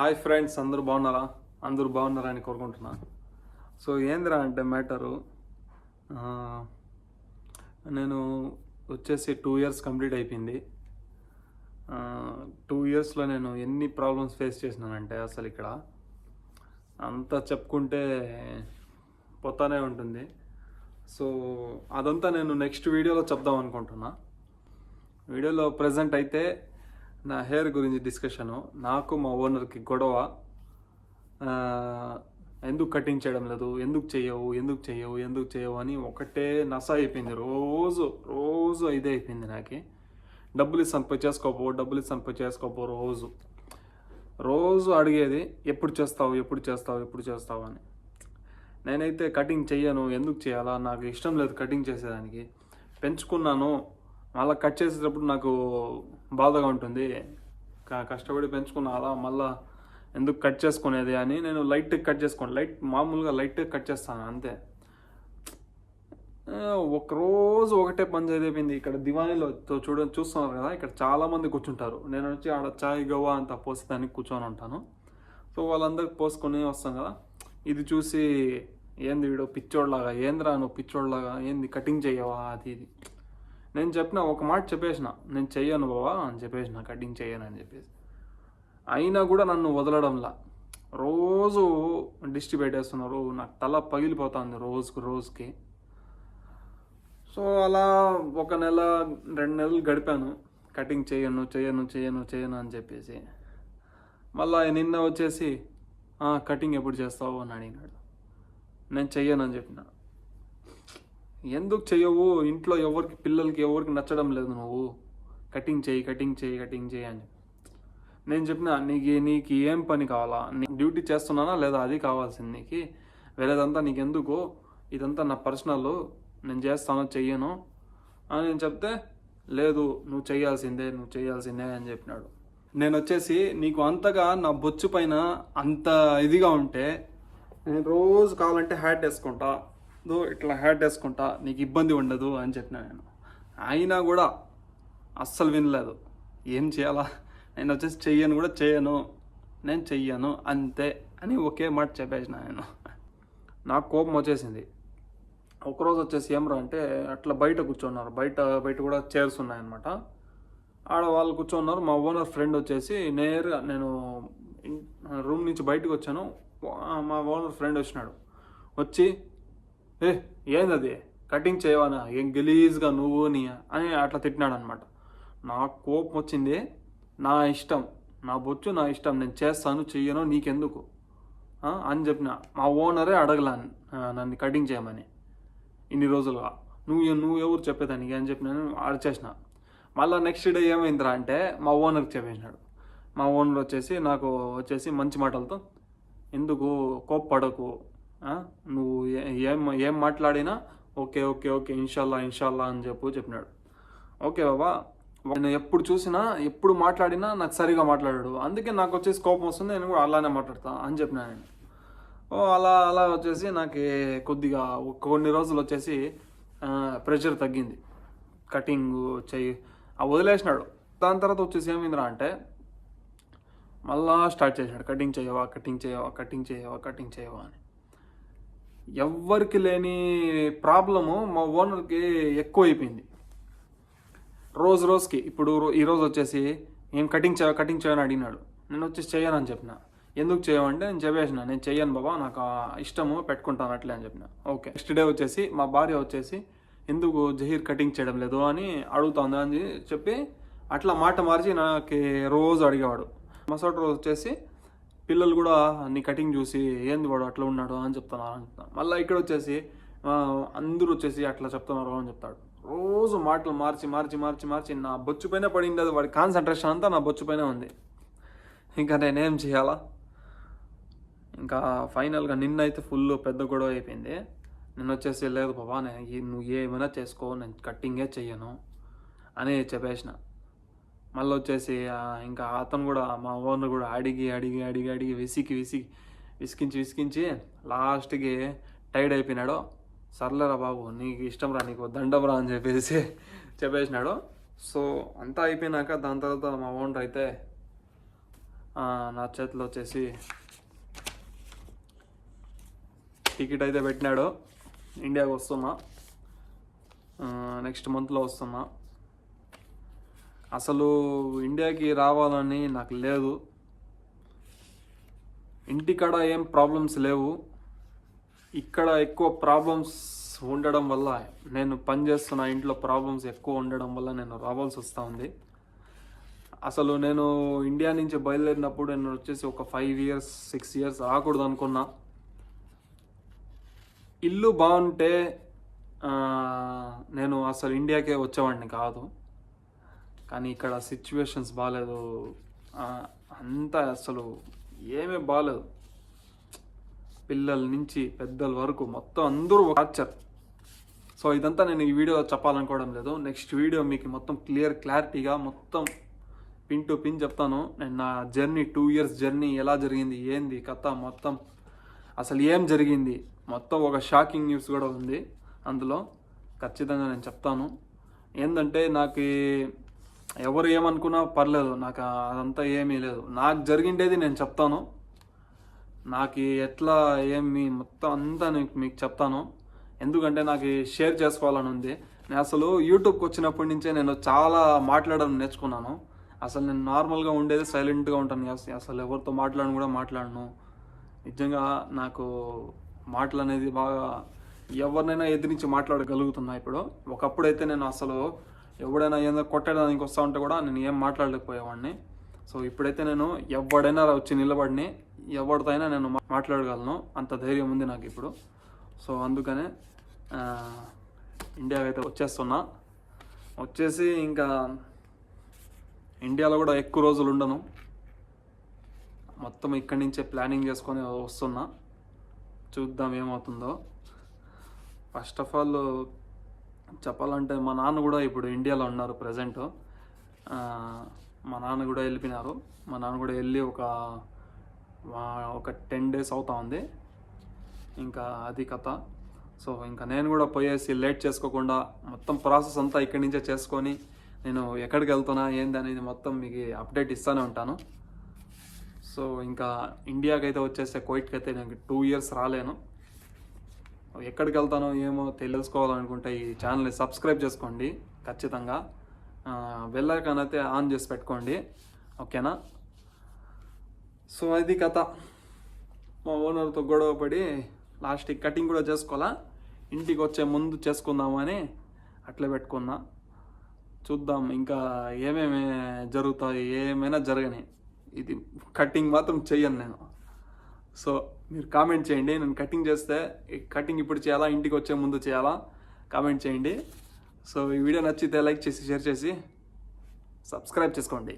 Hi friends అందరూ బాగున్నారా? అందరూ బాగున్నారా అని కోరుకుంటున్నా. సో ఏందిరా అంటే మ్యాటరు? నేను వచ్చేసి టూ ఇయర్స్ కంప్లీట్ అయిపోయింది. టూ ఇయర్స్లో నేను ఎన్ని ప్రాబ్లమ్స్ ఫేస్ చేసినానంటే అసలు ఇక్కడ అంతా చెప్పుకుంటే పోతానే ఉంటుంది. సో అదంతా నేను నెక్స్ట్ వీడియోలో చెప్దాం అనుకుంటున్నా. వీడియోలో ప్రజెంట్ అయితే నా హెయిర్ గురించి డిస్కషను. నాకు మా ఓనర్కి గొడవ ఎందుకు కటింగ్ చేయడం లేదు ఎందుకు చేయవు ఎందుకు చేయవు ఎందుకు చేయవు అని ఒకటే నస అయిపోయింది. రోజు రోజు ఇదే అయిపోయింది నాకు. డబ్బులు ఇస్తాను చేసుకోపో డబ్బులు ఇస్తాను చేసుకోపో రోజు. రోజు అడిగేది ఎప్పుడు చేస్తావు ఎప్పుడు చేస్తావు ఎప్పుడు చేస్తావు అని. నేనైతే కటింగ్ చెయ్యను ఎందుకు చేయాలా? నాకు ఇష్టం లేదు కటింగ్ చేసేదానికి. పెంచుకున్నాను. మళ్ళీ కట్ చేసేటప్పుడు నాకు బాధగా ఉంటుంది. కష్టపడి పెంచుకున్న అలా మళ్ళా ఎందుకు కట్ చేసుకునేది అని నేను లైట్ కట్ చేసుకోను. లైట్ మామూలుగా లైట్ కట్ చేస్తాను అంతే. ఒకరోజు ఒకటే పని అయిపోయింది ఇక్కడ దివానీలో చూడ చూస్తున్నారు కదా ఇక్కడ చాలామంది కూర్చుంటారు. నేను వచ్చి ఆడ చాయ్ గవ్వ అంత పోసేదానికి కూర్చొని ఉంటాను. సో వాళ్ళందరికి పోసుకొని వస్తాం కదా. ఇది చూసి ఏంది వీడు పిచ్చోడ్లాగా? ఏంద్రా నువ్వు పిచ్చోడ్లాగా? ఏంది కటింగ్ చేయవా అది ఇది. నేను చెప్పిన ఒక మాట చెప్పేసిన. నేను చెయ్యను బావా అని చెప్పేసిన కటింగ్ చెయ్యను అని చెప్పేసి. అయినా కూడా నన్ను వదలడంలా. రోజు దిష్టి పెట్టేస్తున్నారు నాకు తల పగిలిపోతుంది రోజుకు రోజుకి. సో అలా ఒక నెల రెండు నెలలు గడిపాను. కటింగ్ చేయను చేయను చేయను చేయను అని చెప్పేసి. మళ్ళీ నిన్న వచ్చేసి కటింగ్ ఎప్పుడు చేస్తావు? అని అడిగినాడు. నేను చెయ్యను అని చెప్పిన. ఎందుకు చెయ్యవు ఇంట్లో ఎవరికి పిల్లలకి ఎవరికి నచ్చడం లేదు నువ్వు. కటింగ్ చేయి కటింగ్ చేయి కటింగ్ చేయి అని. నేను చెప్పిన నీకు నీకు ఏం పని కావాలా? నీ డ్యూటీ చేస్తున్నానా లేదా అది కావాల్సింది నీకు? వేరేదంతా నీకు ఎందుకు ఇదంతా నా పర్సనల్. నేను చేస్తాను చెయ్యను అని నేను చెప్తే లేదు నువ్వు చేయాల్సిందే నువ్వు చేయాల్సిందే అని చెప్పినాడు. నేను వచ్చేసి నీకు అంతగా నా బొచ్చు పైన అంత ఇదిగా ఉంటే నేను రోజు కావాలంటే హ్యాట్ వేసుకుంటా. దో ఇట్లా హ్యాట్ వేసుకుంటా నీకు ఇబ్బంది ఉండదు అని చెప్పిన నేను. అయినా కూడా అస్సలు వినలేదు. ఏం చేయాలా? నేను వచ్చేసి చెయ్యను కూడా చేయను. నేను చెయ్యను అంతే అని ఒకే మాట చెప్పేసిన నేను. నాకు కోపం వచ్చేసింది. ఒకరోజు వచ్చేసి ఏమరా అంటే అట్లా బయట కూర్చున్నారు. బయట బయట కూడా చైర్స్ ఉన్నాయన్నమాట. ఆడ వాళ్ళు కూర్చున్నారు. మా ఓనర్ ఫ్రెండ్ వచ్చేసి నేరుగా నేను రూమ్ నుంచి బయటకు వచ్చాను మా ఓనర్ ఫ్రెండ్ వచ్చినాడు. వచ్చి ఏ ఏందది? కటింగ్ చేయవానా? ఏం గలీజ్గా నువ్వు నీ అని అట్లా తిట్టినాడు అనమాట నాకు కోపం వచ్చింది. నా ఇష్టం. నా బొచ్చు నా ఇష్టం. నేను చేస్తాను చెయ్యను నీకెందుకు? అని చెప్పిన. మా ఓనరే అడగలా నన్ను కటింగ్ చేయమని. ఇన్ని రోజులుగా. నువ్వు నువ్వు ఎవరు చెప్పేదానికి అని చెప్పి నేను అడిచేసిన మళ్ళీ నెక్స్ట్ డే ఏమైందిరా అంటే మా ఓనర్కి చెప్పేసినాడు. మా ఓనర్ వచ్చేసి నాకు వచ్చేసి మంచి మాటలతో ఎందుకు? కోప్పడకు. పడకు నువ్వు ఏం ఏం మాట్లాడినా ఓకే ఓకే ఓకే ఇన్షాల్లా ఇన్షాల్లా అని చెప్పు చెప్పినాడు. ఓకే బాబా. నేను ఎప్పుడు చూసినా ఎప్పుడు మాట్లాడినా నాకు సరిగా మాట్లాడాడు. అందుకే నాకు వచ్చేసి కోపం వస్తుంది నేను కూడా అలానే మాట్లాడతా అని చెప్పినా నేను. ఓ అలా అలా వచ్చేసి నాకు కొద్దిగా కొన్ని రోజులు వచ్చేసి ప్రెషర్ తగ్గింది. కటింగ్ చెయ్యి. ఆ వదిలేసినాడు. దాని తర్వాత వచ్చేసి ఏమైందిరా అంటే మళ్ళా స్టార్ట్ చేసినాడు. కటింగ్ చేయవా కటింగ్ చేయవా కటింగ్ చేయవా కటింగ్ చేయవా అని. ఎవ్వరికి లేని ప్రాబ్లము మా ఓనర్కి ఎక్కువ అయిపోయింది రోజు రోజుకి. ఇప్పుడు ఈరోజు ఈ రోజు వచ్చేసి ఏం కటింగ్ చేయ కటింగ్ చేయని అడిగినాడు. నేను వచ్చి చేయను అని చెప్పిన. ఎందుకు చేయమంటే నేను చెప్పేసిన నేను చెయ్యను బాబా నాకు ఇష్టము పెట్టుకుంటాను అట్లే అని చెప్పిన. ఓకే. నెక్స్ట్ డే వచ్చేసి మా భార్య వచ్చేసి ఎందుకు జహీర్ కటింగ్ చేయడం లేదు అని అడుగుతుంది అని చెప్పి అట్లా మాట మార్చి నాకు రోజు అడిగేవాడు. మసటి రోజు వచ్చేసి పిల్లలు కూడా నీ కటింగ్ చూసి ఏంది వాడు అట్లా ఉన్నాడు? అని చెప్తున్నారు అని చెప్తాను మళ్ళీ ఇక్కడ వచ్చేసి అందరూ వచ్చేసి అట్లా చెప్తున్నారు అని చెప్తాడు. రోజు మాటలు మార్చి మార్చి మార్చి మార్చి నా బొచ్చు పైన పడింది అది. వాడి కాన్సన్ట్రేషన్ అంతా నా బొచ్చు పైన ఉంది. ఇంకా నేనేం చేయాలా? ఇంకా ఫైనల్గా నిన్న అయితే ఫుల్ పెద్ద గొడవ అయిపోయింది. నిన్న వచ్చేసి లేదు బాబా నేను నువ్వు ఏమైనా చేసుకో నేను కట్టింగే చెయ్యను అని చెప్పేసిన. మళ్ళీ వచ్చేసి ఇంకా అతను కూడా మా ఓనర్ కూడా అడిగి అడిగి అడిగి అడిగి విసికి విసికి విసికించి విసికించి లాస్ట్కి టైర్డ్ అయిపోయినాడు. సర్లేరా బాబు నీకు ఇష్టం రా నీకు దండం రా అని చెప్పేసి చెప్పేసినాడు. సో అంతా అయిపోయినాక దాని తర్వాత మా ఓనర్ అయితే నా చేతిలో వచ్చేసి టికెట్ అయితే పెట్టినాడు. ఇండియాకి వస్తున్నా. నెక్స్ట్ మంత్లో వస్తున్నా. అసలు ఇండియాకి రావాలని నాకు లేదు. ఇంటికాడ ఏం ప్రాబ్లమ్స్ లేవు. ఇక్కడ ఎక్కువ ప్రాబ్లమ్స్ ఉండడం వల్ల నేను పనిచేస్తున్న ఇంట్లో ప్రాబ్లమ్స్ ఎక్కువ ఉండడం వల్ల నేను రావాల్సి వస్తూ ఉంది. అసలు నేను ఇండియా నుంచి బయలుదేరినప్పుడు నేను వచ్చేసి ఒక ఫైవ్ ఇయర్స్ సిక్స్ ఇయర్స్ రాకూడదు అనుకున్నా. ఇల్లు బాగుంటే నేను అసలు ఇండియాకే వచ్చేవాడిని కాదు. కానీ ఇక్కడ సిచ్యువేషన్స్ బాగాలేదు అంతా అసలు ఏమీ బాగాలేదు పిల్లల నుంచి పెద్దల వరకు మొత్తం అందరూ టార్చర్. సో ఇదంతా నేను ఈ వీడియో చెప్పాలనుకోవడం లేదు. నెక్స్ట్ వీడియో మీకు మొత్తం క్లియర్ క్లారిటీగా మొత్తం పిన్ టు పిన్ చెప్తాను. నేను నా జర్నీ టూ ఇయర్స్ జర్నీ ఎలా జరిగింది ఏంది కథ మొత్తం అసలు ఏం జరిగింది మొత్తం ఒక షాకింగ్ న్యూస్ కూడా ఉంది అందులో. ఖచ్చితంగా నేను చెప్తాను. ఏంటంటే నాకు ఎవరు ఏమనుకున్నా పర్లేదు నాకు అదంతా ఏమీ లేదు. నాకు జరిగిండేది నేను చెప్తాను. నాకు ఎట్లా ఏమి మొత్తం అంతా నేను మీకు చెప్తాను. ఎందుకంటే నాకు షేర్ చేసుకోవాలని ఉంది. నేను అసలు యూట్యూబ్కి వచ్చినప్పటి నుంచే నేను చాలా మాట్లాడడం నేర్చుకున్నాను. అసలు నేను నార్మల్గా ఉండేది సైలెంట్గా ఉంటాను. అసలు ఎవరితో మాట్లాడను కూడా మాట్లాడను. నిజంగా నాకు మాటలు అనేది బాగా ఎవరినైనా ఎదిరించి మాట్లాడగలుగుతున్నా ఇప్పుడు. ఒకప్పుడైతే నేను అసలు ఎవడైనా ఏదో కొట్టడానికి వస్తా ఉంటే కూడా నేను ఏం మాట్లాడలేకపోయేవాడిని. సో ఇప్పుడైతే నేను ఎవడైనా వచ్చి నిలబడిని ఎవరితో అయినా నేను మాట్లాడగలను. అంత ధైర్యం ఉంది నాకు ఇప్పుడు. సో అందుకనే ఇండియాకి అయితే వచ్చేస్తున్నా. వచ్చేసి ఇంకా ఇండియాలో కూడా ఎక్కువ రోజులు ఉండను. మొత్తం ఇక్కడి నుంచే ప్లానింగ్ చేసుకొని వస్తున్నా. చూద్దాం ఏమవుతుందో. ఫస్ట్ ఆఫ్ ఆల్ చెప్పాలంటే మా నాన్న కూడా ఇప్పుడు ఇండియాలో ఉన్నారు ప్రజెంట్ మా నాన్న కూడా వెళ్ళిపోయినారు. మా నాన్న కూడా వెళ్ళి ఒక ఒక టెన్ డేస్ అవుతా ఉంది. ఇంకా అది కథ. సో ఇంకా నేను కూడా పోయేసి లేట్ చేసుకోకుండా మొత్తం ప్రాసెస్ అంతా ఇక్కడి నుంచే చేసుకొని నేను ఎక్కడికి వెళ్తున్నా ఏంది అనేది మొత్తం మీకు అప్డేట్ ఇస్తూనే ఉంటాను. సో ఇంకా ఇండియాకి అయితే వచ్చేస్తే కోయిట్కి అయితే నేను టూ ఇయర్స్ రాలేను. ఎక్కడికి వెళ్తానో ఏమో తెలుసుకోవాలనుకుంటే ఈ ఛానల్ని సబ్స్క్రైబ్ చేసుకోండి ఖచ్చితంగా. వెళ్ళకనైతే ఆన్ చేసి పెట్టుకోండి ఓకేనా? సో అది కథ. మా ఓనర్తో గొడవ పడి లాస్ట్కి కటింగ్ కూడా చేసుకోవాలా? ఇంటికి వచ్చే ముందు చేసుకుందామని అట్లే పెట్టుకున్నా. చూద్దాం ఇంకా ఏమేమి జరుగుతాయి ఏమైనా జరగని. ఇది కటింగ్ మాత్రం చెయ్యను నేను. సో మీరు కామెంట్ చేయండి. నేను కటింగ్ చేస్తే ఈ కటింగ్ ఇప్పుడు చేయాలా ఇంటికి వచ్చే ముందు చేయాలా? కామెంట్ చేయండి. సో ఈ వీడియో నచ్చితే లైక్ చేసి షేర్ చేసి సబ్స్క్రైబ్ చేసుకోండి.